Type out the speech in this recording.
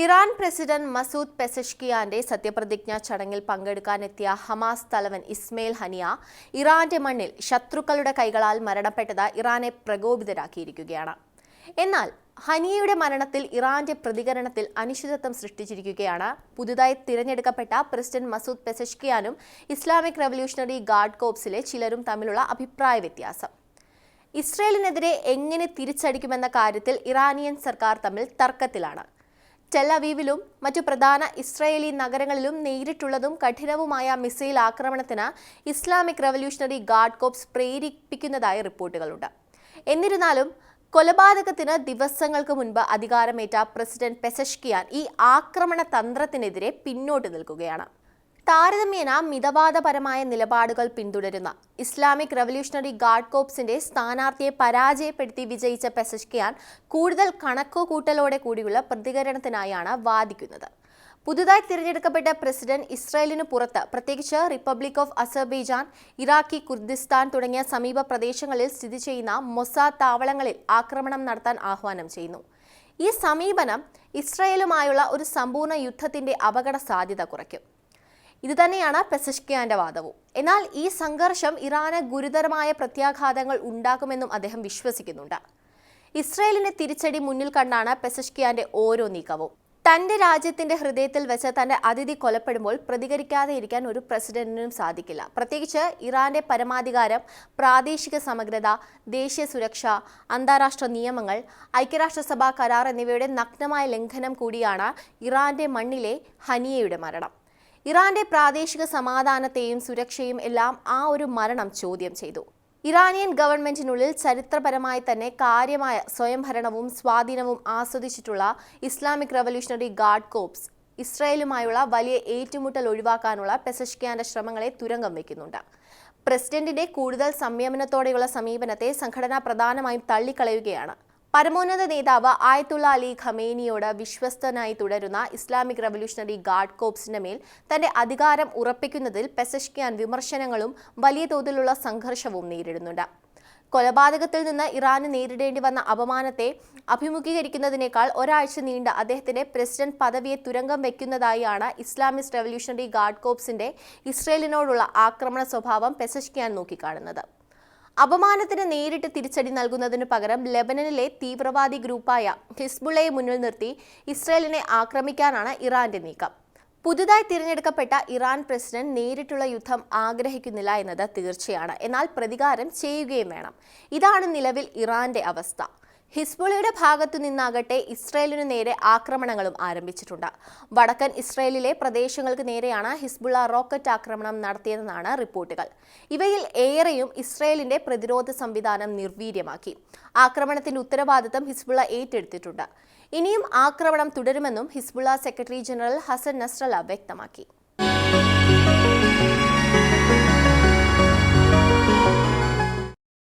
Iran president Masoud പെസഷ്കിയാന്റെ സത്യപ്രതിജ്ഞാ ചടങ്ങിൽ പങ്കെടുക്കാനെത്തിയ Hamas തലവൻ ഇസ്മയിൽ ഹനിയ ഇറാന്റെ മണ്ണിൽ ശത്രുക്കളുടെ കൈകളാൽ മരണപ്പെട്ടത് ഇറാനെ പ്രകോപിതരാക്കിയിരിക്കുകയാണ്. എന്നാൽ ഹനിയയുടെ മരണത്തിൽ ഇറാന്റെ പ്രതികരണത്തിൽ അനിശ്ചിതത്വം സൃഷ്ടിച്ചിരിക്കുകയാണ്. പുതുതായി തിരഞ്ഞെടുക്കപ്പെട്ട പ്രസിഡന്റ് മസൂദ് പെസഷ്കിയാനും ഇസ്ലാമിക് റവല്യൂഷണറി ഗാർഡ് കോപ്സിലെ ചിലരും തമ്മിലുള്ള അഭിപ്രായ വ്യത്യാസം. ഇസ്രയേലിനെതിരെ എങ്ങനെ തിരിച്ചടിക്കുമെന്ന കാര്യത്തിൽ ഇറാനിയൻ സർക്കാർ തമ്മിൽ തർക്കത്തിലാണ്. ടെലവീവിലും മറ്റു പ്രധാന ഇസ്രയേലി നഗരങ്ങളിലും നേരിട്ടുള്ളതും കഠിനവുമായ മിസൈൽ ആക്രമണത്തിന് ഇസ്ലാമിക് റവല്യൂഷണറി ഗാർഡ് കോപ്സ് പ്രേരിപ്പിക്കുന്നതായി റിപ്പോർട്ടുകളുണ്ട്. എന്നിരുന്നാലും കൊലപാതകത്തിന് ദിവസങ്ങൾക്ക് മുൻപ് അധികാരമേറ്റ പ്രസിഡന്റ് പെസഷ്കിയാൻ ഈ ആക്രമണ തന്ത്രത്തിനെതിരെ പിന്നോട്ട് നിൽക്കുകയാണ്. താരതമ്യേന മിതവാദപരമായ നിലപാടുകൾ പിന്തുടരുന്ന ഇസ്ലാമിക് റവല്യൂഷണറി ഗാർഡ് കോപ്സിന്റെ സ്ഥാനാർത്ഥിയെ പരാജയപ്പെടുത്തി വിജയിച്ച പെസഷ്കിയാൻ കൂടുതൽ കണക്കുകൂട്ടലോടെ കൂടിയുള്ള പ്രതികരണത്തിനായാണ് വാദിക്കുന്നത്. പുതുതായി തിരഞ്ഞെടുക്കപ്പെട്ട പ്രസിഡന്റ് ഇസ്രായേലിന് പുറത്ത് പ്രത്യേകിച്ച് republic of Azerbaijan Iraqi Kurdistan തുടങ്ങിയ സമീപ പ്രദേശങ്ങളിൽ സ്ഥിതി ചെയ്യുന്ന മൊസാ താവളങ്ങളിൽ ആക്രമണം നടത്താൻ ആഹ്വാനം ചെയ്യുന്നു. ഈ സമീപനം ഇസ്രായേലുമായുള്ള ഒരു സമ്പൂർണ യുദ്ധത്തിന്റെ അപകട സാധ്യത കുറയ്ക്കും. ഇതുതന്നെയാണ് പെസഷ്കിയാന്റെ വാദവും. എന്നാൽ ഈ സംഘർഷം ഇറാന് ഗുരുതരമായ പ്രത്യാഘാതങ്ങൾ ഉണ്ടാക്കുമെന്നും അദ്ദേഹം വിശ്വസിക്കുന്നുണ്ട്. ഇസ്രയേലിന്റെ തിരിച്ചടി മുന്നിൽ കണ്ടാണ് പെസഷ്കിയാന്റെ ഓരോ നീക്കവും. തന്റെ രാജ്യത്തിന്റെ ഹൃദയത്തിൽ വെച്ച് തന്റെ അതിഥി കൊലപ്പെടുമ്പോൾ പ്രതികരിക്കാതെ ഇരിക്കാൻ ഒരു പ്രസിഡന്റിനും സാധിക്കില്ല. പ്രത്യേകിച്ച് ഇറാന്റെ പരമാധികാരം പ്രാദേശിക സമഗ്രത ദേശീയ സുരക്ഷ അന്താരാഷ്ട്ര നിയമങ്ങൾ ഐക്യരാഷ്ട്രസഭാ കരാർ എന്നിവയുടെ നഗ്നമായ ലംഘനം കൂടിയാണ് ഇറാന്റെ മണ്ണിലെ ഹനിയയുടെ മരണം. ഇറാന്റെ പ്രാദേശിക സമാധാനത്തെയും സുരക്ഷയും എല്ലാം ആ ഒരു മരണം ചോദ്യം ചെയ്തു. ഇറാനിയൻ ഗവൺമെന്റിനുള്ളിൽ ചരിത്രപരമായി തന്നെ കാര്യമായ സ്വയംഭരണവും സ്വാധീനവും ആസ്വദിച്ചിട്ടുള്ള ഇസ്ലാമിക് റവല്യൂഷണറി ഗാർഡ് കോപ്സ് ഇസ്രായേലുമായുള്ള വലിയ ഏറ്റുമുട്ടൽ ഒഴിവാക്കാനുള്ള പെസഷ്കിയാന്റെ ശ്രമങ്ങളെ തുരങ്കം വയ്ക്കുന്നുണ്ട്. പ്രസിഡന്റിന്റെ കൂടുതൽ സംയമനത്തോടെയുള്ള സമീപനത്തെ സംഘടന പ്രധാനമായും തള്ളിക്കളയുകയാണ്. പരമോന്നത നേതാവ് ആയത്തുള്ള അലി ഖമേനിയോട് വിശ്വസ്തനായി തുടരുന്ന ഇസ്ലാമിക് റവല്യൂഷണറി ഗാർഡ് കോപ്സിന്റെ മേൽ തന്റെ അധികാരം ഉറപ്പിക്കുന്നതിൽ പെസഷ്കിയാൻ വിമർശനങ്ങളും വലിയ തോതിലുള്ള സംഘർഷവും നേരിടുന്നുണ്ട്. കൊലപാതകത്തിൽ നിന്ന് ഇറാന് നേരിടേണ്ടി വന്ന അപമാനത്തെ അഭിമുഖീകരിക്കുന്നതിനേക്കാൾ ഒരാഴ്ച നീണ്ട അദ്ദേഹത്തിന്റെ പ്രസിഡന്റ് പദവിയെ തുരങ്കം വയ്ക്കുന്നതായാണ് ഇസ്ലാമിസ്റ്റ് റവല്യൂഷണറി ഗാർഡ് കോപ്സിന്റെ ഇസ്രയേലിനോടുള്ള ആക്രമണ സ്വഭാവം പെസഷ്കിയാൻ നോക്കിക്കാണുന്നത്. അപമാനത്തിന് നേരിട്ട് തിരിച്ചടി നൽകുന്നതിന് പകരം ലെബനനിലെ തീവ്രവാദി ഗ്രൂപ്പായ ഹിസ്ബുള്ളയെ മുന്നിൽ നിർത്തി ഇസ്രയേലിനെ ആക്രമിക്കാനാണ് ഇറാന്റെ നീക്കം. പുതുതായി തിരഞ്ഞെടുക്കപ്പെട്ട ഇറാൻ പ്രസിഡന്റ് നേരിട്ടുള്ള യുദ്ധം ആഗ്രഹിക്കുന്നില്ല എന്നത് തീർച്ചയാണ്. എന്നാൽ പ്രതികാരം ചെയ്യുകയും വേണം. ഇതാണ് നിലവിൽ ഇറാന്റെ അവസ്ഥ. ഹിസ്ബുളയുടെ ഭാഗത്തു നിന്നാകട്ടെ ഇസ്രയേലിനു നേരെ ആക്രമണങ്ങളും ആരംഭിച്ചിട്ടുണ്ട്. വടക്കൻ ഇസ്രയേലിലെ പ്രദേശങ്ങൾക്ക് നേരെയാണ് ഹിസ്ബുള്ള റോക്കറ്റ് ആക്രമണം നടത്തിയതെന്നാണ് റിപ്പോർട്ടുകൾ. ഇവയിൽ ഏറെയും ഇസ്രയേലിന്റെ പ്രതിരോധ സംവിധാനം നിർവീര്യമാക്കി. ആക്രമണത്തിന്റെ ഉത്തരവാദിത്തം ഹിസ്ബുള്ള ഏറ്റെടുത്തിട്ടുണ്ട്. ഇനിയും ആക്രമണം തുടരുമെന്നും Hezbollah secretary general Hassan Nasrallah വ്യക്തമാക്കി.